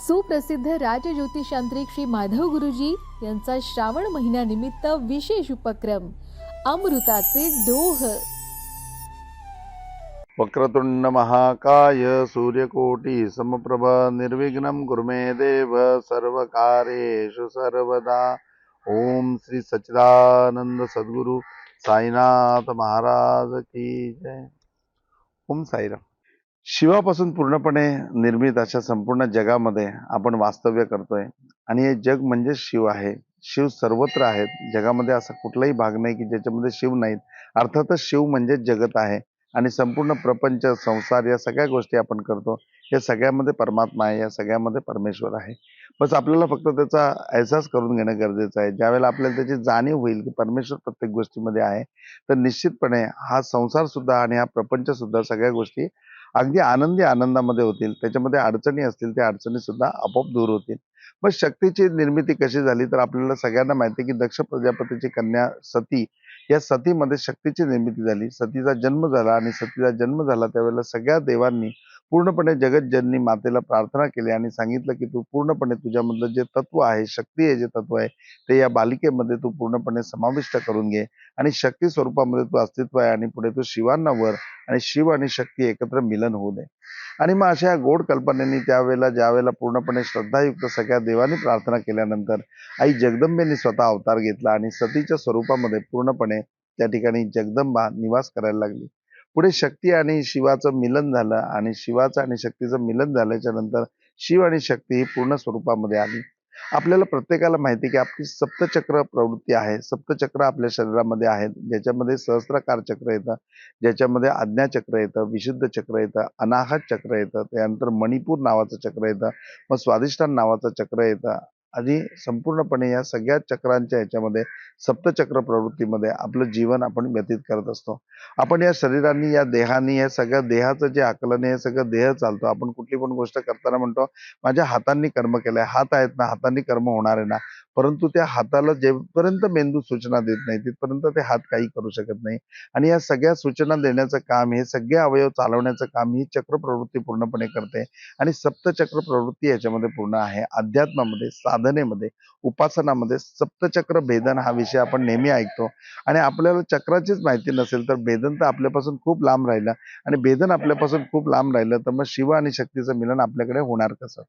सुप्रसिद्ध राजज्योतिषांत्रिक श्री माधव गुरुजी यांचा श्रावण महिन्यानिमित्त विशेष उपक्रम अमृताचे डोह. वक्रतुंड महाकाय सूर्यकोटी समप्रभ निर्विघ्नं कुर्मे देव सर्वकार्येषु सर्वदा. ओम श्री सच्चिदानंद सद्गुरु साईनाथ महाराज की जय. ओम साईराम. शिवापासून पूर्णपणे निर्मित अशा संपूर्ण जगामध्ये आपण वास्तव्य करतोय. आणि हे जग म्हणजे शिव आहे. शिव सर्वत्र आहेत. जगामध्ये असा कुठलाही भाग नाही की ज्याच्यामध्ये शिव नाहीत. अर्थातच शिव म्हणजे जगत आहे. आणि संपूर्ण प्रपंच संसार या सगळ्या गोष्टी आपण करतो. या सगळ्यामध्ये परमात्मा आहे. या सगळ्यामध्ये परमेश्वर आहे. बस आपल्याला फक्त त्याचा अहसास करून घेणं गरजेचं आहे. ज्यावेळेला आपल्याला त्याची जाणीव होईल की परमेश्वर प्रत्येक गोष्टीमध्ये आहे तर निश्चितपणे हा संसार सुद्धा आणि हा प्रपंच सुद्धा सगळ्या गोष्टी अगदी आनंदी आनंदामध्ये होतील. त्याच्यामध्ये अडचणी असतील त्या अडचणी सुद्धा आपोआप दूर होतील. मग शक्तीची निर्मिती कशी झाली? तर आपल्याला सगळ्यांना माहिती आहे की दक्ष प्रजापतीची कन्या सती या सतीमध्ये शक्तीची निर्मिती झाली. सतीचा जन्म झाला आणि सतीचा जन्म झाला त्यावेळेला सगळ्या देवांनी पूर्णपणे जगतजननी मातेला प्रार्थना केली आणि सांगितलं की तू पूर्णपणे तुझ्यामधलं जे तत्व आहे शक्ती आहे जे तत्व आहे ते या बालिकेमध्ये तू पूर्णपणे समाविष्ट करून घे आणि शक्ती स्वरूपामध्ये तू अस्तित्व आहे आणि पुढे तू शिवांना वर आणि शिव आणि शक्ती एकत्र मिलन होऊ दे. आणि मग अशा या गोड कल्पनेनी त्यावेळेला ज्यावेळेला पूर्णपणे श्रद्धायुक्त सगळ्या देवाने प्रार्थना केल्यानंतर आई जगदंबेने स्वतः अवतार घेतला आणि सतीच्या स्वरूपामध्ये पूर्णपणे त्या ठिकाणी जगदंबा निवास करायला लागली. पुढे शक्ती आणि शिवाचं मिलन झालं आणि शिवाचं आणि शक्तीचं मिलन झाल्याच्यानंतर शिव आणि शक्ती ही पूर्ण स्वरूपामध्ये आली. आपल्याला प्रत्येकाला माहिती की आपली सप्तचक्र प्रवृत्ती आहे. सप्तचक्र आपल्या शरीरामध्ये आहेत. ज्याच्यामध्ये सहस्त्रकार चक्र येतं ज्याच्यामध्ये आज्ञाचक्र येतं विशुद्ध चक्र येतं अनाहत चक्र येतं त्यानंतर मणिपूर नावाचं चक्र येतं मग स्वादिष्ठान नावाचं चक्र येतं आणि संपूर्णपणे या सगळ्या चक्रांच्या ह्याच्यामध्ये सप्तचक्र प्रवृत्तीमध्ये आपलं जीवन आपण व्यतीत करत असतो. आपण या शरीराने या देहानी या सगळ्या देहाचं जे आकलन आहे हे सगळं देह चालतो. आपण कुठली पण गोष्ट करताना म्हणतो माझ्या हातांनी कर्म केलंय. हात आहेत ना हातांनी कर्म होणार आहे ना. परंतु त्या हाताला जेपर्यंत मेंदू सूचना देत नाही तिथपर्यंत ते हात काही करू शकत नाही. आणि या सगळ्या सूचना देण्याचं काम हे सगळे अवयव चालवण्याचं काम ही चक्र प्रवृत्ती पूर्णपणे करते. आणि सप्तचक्र प्रवृत्ती याच्यामध्ये पूर्ण आहे. अध्यात्मामध्ये साधनेमध्ये उपासनामध्ये सप्तचक्र भेदन हा विषय आपण नेहमी ऐकतो. आणि आपल्याला चक्राचीच माहिती नसेल तर भेदन तर आपल्यापासून खूप लांब राहिलं. आणि भेदन आपल्यापासून खूप लांब राहिलं तर मग शिव आणि शक्तीचं मिलन आपल्याकडे होणार कसं?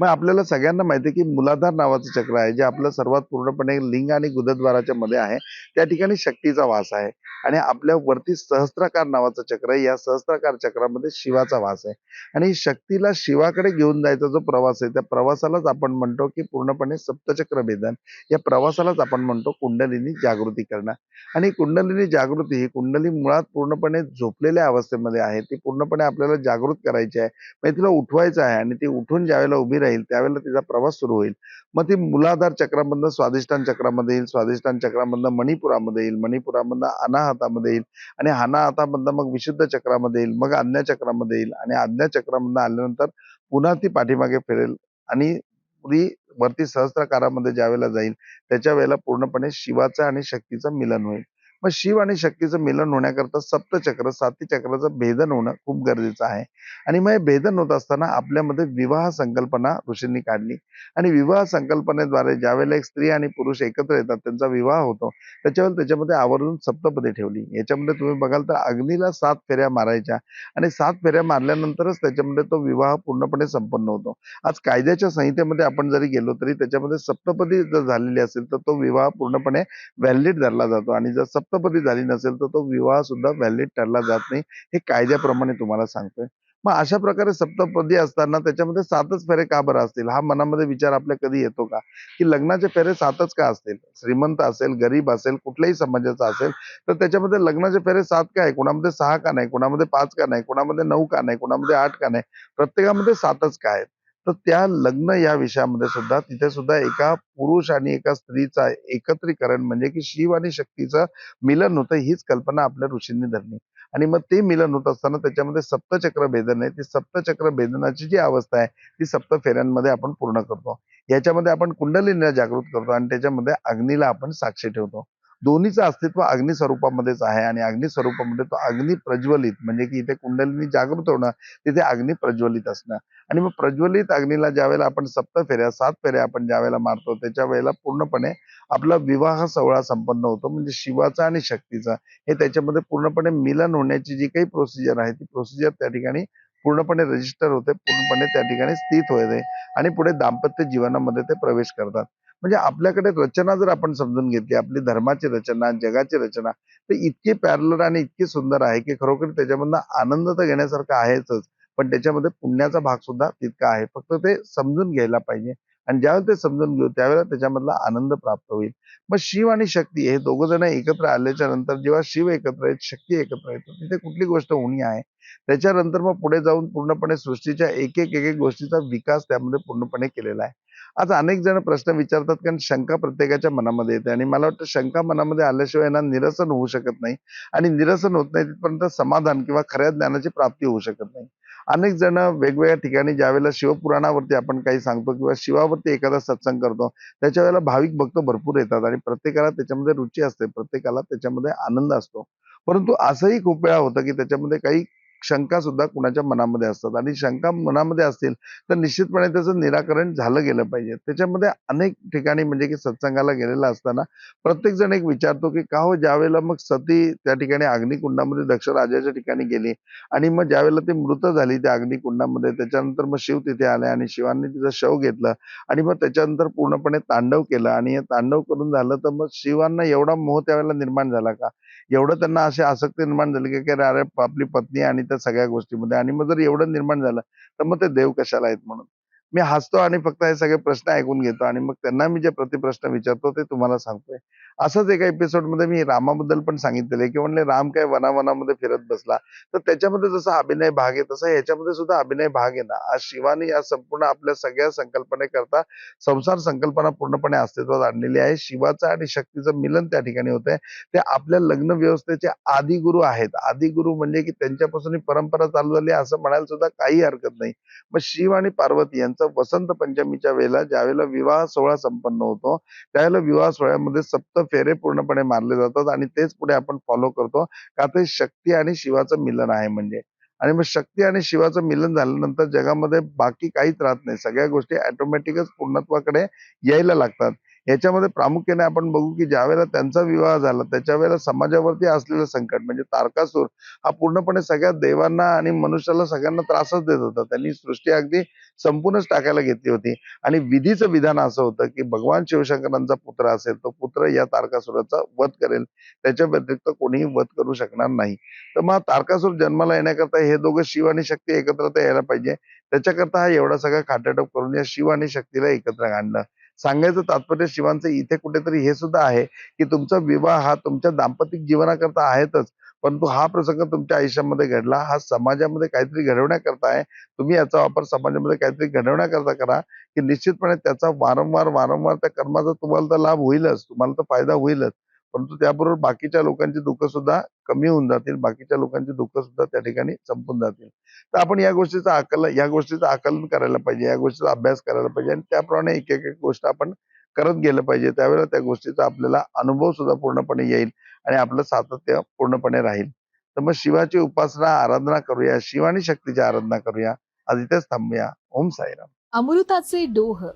मग आपल्याला सगळ्यांना माहिती आहे की मुलाधार नावाचं चक्र आहे जे आपलं सर्वात पूर्णपणे लिंग आणि गुदद्वाराच्या मध्ये आहे. त्या ठिकाणी शक्तीचा वास आहे. आणि आपल्या वरती सहस्त्राकार नावाचं चक्र आहे. या सहस्त्राकार चक्रामध्ये शिवाचा वास आहे. आणि शक्तीला शिवाकडे घेऊन जायचा जो प्रवास आहे त्या प्रवासालाच आपण म्हणतो की पूर्ण पूर्णपणे सप्तचक्र भेदन या प्रवासालाच आपण म्हणतो कुंडलिनी जागृती करणं आणि कुंडलिनी जागृती ही कुंडली मुळात पूर्णपणे झोपलेल्या अवस्थेमध्ये आहे. ती पूर्णपणे आपल्याला जागृत करायची आहे. म्हणजे तिला उठवायचं आहे आणि ती उठून ज्यावेळेला उभी राहील त्यावेळेला तिचा प्रवास सुरू होईल. मग ती मुलाधार चक्रामधनं स्वादिष्टान चक्रामध्ये येईल. स्वादिष्टान चक्रामधनं मणिपुरामध्ये येईल. मणिपुरामधनं अनाहतामध्ये येईल. आणि अनाहतामधनं मग विशुद्ध चक्रामध्ये येईल. मग आज्ञा चक्रामध्ये येईल. आणि आज्ञा चक्रामधनं आल्यानंतर पुन्हा ती पाठीमागे फिरेल. आणि ती वरती सहस्त्रकारामध्ये ज्यावेळेला जाईल त्याच्या वेळेला पूर्णपणे शिवाचं आणि शक्तीचं मिलन होईल. मग शिव आणि शक्तीचं मिलन होण्याकरता सप्तचक्र साती चक्राचं भेदन होणं खूप गरजेचं आहे. आणि मग हे भेदन होत असताना आपल्यामध्ये विवाह संकल्पना ऋषींनी काढली. आणि विवाह संकल्पनेद्वारे ज्यावेळेला एक स्त्री आणि पुरुष एकत्र येतात त्यांचा विवाह होतो त्याच्यावर त्याच्यामध्ये आवर्जून सप्तपदी ठेवली. याच्यामध्ये तुम्ही बघाल तर अग्नीला सात फेऱ्या मारायच्या आणि सात फेऱ्या मारल्यानंतरच त्याच्यामध्ये तो विवाह पूर्णपणे संपन्न होतो. आज कायद्याच्या संहितेमध्ये आपण जरी गेलो तरी त्याच्यामध्ये सप्तपदी जर झालेली असेल तर तो विवाह पूर्णपणे व्हॅलिड धरला जातो. आणि जर सप्त हस्तपती झाली नसेल तर तो विवाह सुद्धा व्हॅलिड ठरला जात नाही. हे कायद्याप्रमाणे तुम्हाला सांगतोय. मग अशा प्रकारे सप्तपदी असताना त्याच्यामध्ये सातच फेरे का बरं असतील? हा मनामध्ये विचार आपल्या कधी येतो का? की लग्नाचे फेरे सातच का असतील? श्रीमंत असेल गरीब असेल कुठल्याही समाजाचा असेल तर त्याच्यामध्ये लग्नाचे फेरे सात का आहे? कोणामध्ये सहा का नाही? कोणामध्ये पाच का नाही? कोणामध्ये नऊ का नाही? कोणामध्ये आठ का नाही? प्रत्येकामध्ये सातच का आहेत? तर त्या लग्न या विषयामध्ये सुद्धा तिथे सुद्धा एका पुरुष आणि एका स्त्रीचा एकत्रीकरण म्हणजे की शिव आणि शक्तीचं मिलन होतं हीच कल्पना आपल्या ऋषींनी धरली. आणि मग ते मिलन होत असताना त्याच्यामध्ये सप्तचक्र भेदन आहे. ती सप्तचक्र भेदनाची जी अवस्था आहे ती सप्त फेऱ्यांमध्ये आपण पूर्ण करतो. याच्यामध्ये आपण कुंडलीला जागृत करतो आणि त्याच्यामध्ये अग्नीला आपण साक्षी ठेवतो. दोन्हीचं अस्तित्व अग्नी स्वरूपामध्येच आहे आणि अग्नी स्वरूपामध्ये तो अग्नी प्रज्वलित म्हणजे की इथे कुंडलिनी जागृत होणं तिथे अग्नी प्रज्वलित असणं. आणि मग प्रज्वलित अग्नीला ज्या वेळेला आपण सप्त फेऱ्या सात फेऱ्या आपण ज्या वेळेला मारतो त्याच्या वेळेला पूर्णपणे आपला विवाह सोहळा संपन्न होतो म्हणजे शिवाचा आणि शक्तीचा. हे त्याच्यामध्ये पूर्णपणे मिलन होण्याची जी काही प्रोसिजर आहे ती प्रोसिजर त्या ठिकाणी पूर्णपणे रजिस्टर होते पूर्णपणे त्या ठिकाणी स्थित होते आणि पुढे दाम्पत्य जीवनामध्ये ते प्रवेश करतात. म्हणजे आपल्याकडे रचना जर आपण समजून घेतली आपली धर्माची रचना जगाची रचना तर इतकी पॅरलर आणि इतकी सुंदर आहे की खरोखर त्याच्यामधनं आनंद तर घेण्यासारखा आहेच. पण त्याच्यामध्ये पुण्याचा भाग सुद्धा तितका आहे. फक्त ते समजून घ्यायला पाहिजे. आणि ज्यावेळेला ते समजून घेऊ त्यावेळेला त्याच्यामधला आनंद प्राप्त होईल. मग शिव आणि शक्ती हे दोघं जण एकत्र आल्याच्यानंतर जेव्हा शिव एकत्र आहेत शक्ती एकत्र आहेत तिथे कुठली गोष्ट होणी आहे? त्याच्यानंतर मग पुढे जाऊन पूर्णपणे सृष्टीच्या एक एक एक एक गोष्टीचा विकास त्यामध्ये पूर्णपणे केलेला आहे. आज अनेक जण प्रश्न विचारतात कारण शंका प्रत्येकाच्या मनामध्ये येते आणि मला वाटतं शंका मनामध्ये आल्याशिवाय ना निरसन होऊ शकत नाही. आणि निरसन होत नाही तिथपर्यंत समाधान किंवा खऱ्या ज्ञानाची प्राप्ती होऊ शकत नाही. अनेक जण वेगवेगळ्या ठिकाणी ज्यावेळेला शिवपुराणावरती आपण काही सांगतो किंवा शिवावरती एखादा सत्संग करतो त्याच्या वेळेला भाविक भक्त भरपूर येतात आणि प्रत्येकाला त्याच्यामध्ये रुची असते प्रत्येकाला त्याच्यामध्ये आनंद असतो. परंतु असंही खूप वेळा होतं की त्याच्यामध्ये काही शंका सुद्धा कुणाच्या मनामध्ये असतात. आणि शंका मनामध्ये असतील तर निश्चितपणे त्याचं निराकरण झालं गेलं पाहिजे. त्याच्यामध्ये अनेक ठिकाणी म्हणजे की सत्संगाला गेलेला असताना प्रत्येक जण एक विचारतो की का हो ज्यावेळेला मग सती त्या ठिकाणी अग्निकुंडामध्ये दक्ष राजाच्या ठिकाणी गेली आणि मग ज्यावेळेला ती मृत झाली त्या अग्निकुंडामध्ये त्याच्यानंतर मग शिव तिथे आले आणि शिवांनी तिचं शव घेतलं आणि मग त्याच्यानंतर पूर्णपणे तांडव केलं आणि हे तांडव करून झालं तर मग शिवांना एवढा मोह त्यावेळेला निर्माण झाला का? एवढं त्यांना अशी आसक्ती निर्माण झाली की अरे अरे आपली पत्नी आणि त्या सगळ्या गोष्टीमध्ये. आणि मग जर एवढं निर्माण झालं तर मग ते देव कशाला आहेत म्हणून? मी हसतो आणि फक्त हे सगळे प्रश्न ऐकून घेतो आणि मग त्यांना मी जे प्रतिप्रश्न विचारतो ते तुम्हाला सांगतोय. असंच एका एपिसोडमध्ये मी रामाबद्दल पण सांगितलेलं की म्हणले राम काय वनावनामध्ये फिरत बसला. तर त्याच्यामध्ये जसा अभिनय भाग आहे तसा ह्याच्यामध्ये सुद्धा अभिनय भाग आहे ना. आज शिवानी या संपूर्ण आपल्या सगळ्या संकल्पनेकरता संसार संकल्पना पूर्णपणे अस्तित्वात आणलेली आहे. शिवाचं आणि शक्तीचं मिलन त्या ठिकाणी होत आहे ते आपल्या लग्न व्यवस्थेचे आदिगुरु आहेत. आदिगुरु म्हणजे की त्यांच्यापासून ही परंपरा चालू झाली आहे असं म्हणायला सुद्धा काही हरकत नाही. मग शिव आणि पार्वती यांचा वसंत पंचमीच्या वेळेला ज्यावेळेला विवाह सोहळा संपन्न होतो त्यावेळेला विवाह सोहळ्यामध्ये सप्त फेरे पूर्णपणे मारले जातात आणि तेच पुढे आपण फॉलो करतो. का ते शक्ती आणि शिवाचं मिलन आहे म्हणजे. आणि मग शक्ती आणि शिवाचं मिलन झाल्यानंतर जगामध्ये बाकी काहीच राहत नाही. सगळ्या गोष्टी ऑटोमॅटिकच पूर्णत्वाकडे यायला लागतात. याच्यामध्ये प्रामुख्याने आपण बघू की ज्यावेळेला त्यांचा विवाह झाला त्याच्या वेळेला समाजावरती असलेलं संकट म्हणजे तारकासूर हा पूर्णपणे सगळ्या देवांना आणि मनुष्याला सगळ्यांना त्रासच देत होता. त्यांनी सृष्टी अगदी संपूर्णच टाकायला घेतली होती. आणि विधीचं विधान असं होतं की भगवान शिवशंकरांचा पुत्र असेल तो पुत्र या तारकासुराचा वध करेल. त्याच्या व्यतिरिक्त कोणीही वध करू शकणार नाही. तर मग तारकासूर जन्माला येण्याकरता हे दोघं शिव आणि शक्ती एकत्र यायला पाहिजे. त्याच्याकरता हा एवढा सगळा खाटाटप करून या शिव आणि शक्तीला एकत्र आणलं. सांगायचं तात्पर्य शिवांचं इथे कुठेतरी हे सुद्धा आहे की तुमचा विवाह हा तुमच्या दाम्पत्य जीवनाकरता आहेतच परंतु हा प्रसंग तुमच्या आयुष्यामध्ये घडला हा समाजामध्ये काहीतरी घडवण्याकरता आहे. तुम्ही याचा वापर समाजामध्ये काहीतरी घडवण्याकरता करा की निश्चितपणे त्याचा वारंवार वारंवार त्या कर्माचा तुम्हाला तर लाभ होईलच तुम्हाला तर फायदा होईलच. परंतु त्याबरोबर बाकीच्या लोकांची दुःख सुद्धा कमी होऊन जातील. बाकीच्या लोकांची दुःख सुद्धा त्या ठिकाणी संपून जातील. तर आपण या गोष्टीचं आकलन या गोष्टीचं आकलन करायला पाहिजे या गोष्टीचा अभ्यास करायला पाहिजे आणि त्याप्रमाणे एक एक गोष्ट आपण करत गेलं पाहिजे. त्यावेळेला त्या गोष्टीचा आपल्याला अनुभव सुद्धा पूर्णपणे येईल आणि आपलं सातत्य पूर्णपणे राहील. तर मग शिवाची उपासना आराधना करूया. शिव आणि शक्तीची आराधना करूया. आज इथेच थांबूया. ओम साईराम. अमृताचे डोह.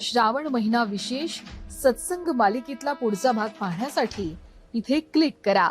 श्रावण महिना विशेष सत्संग मालिकेतला पुढचा भाग पाहण्यासाठी इथे क्लिक करा.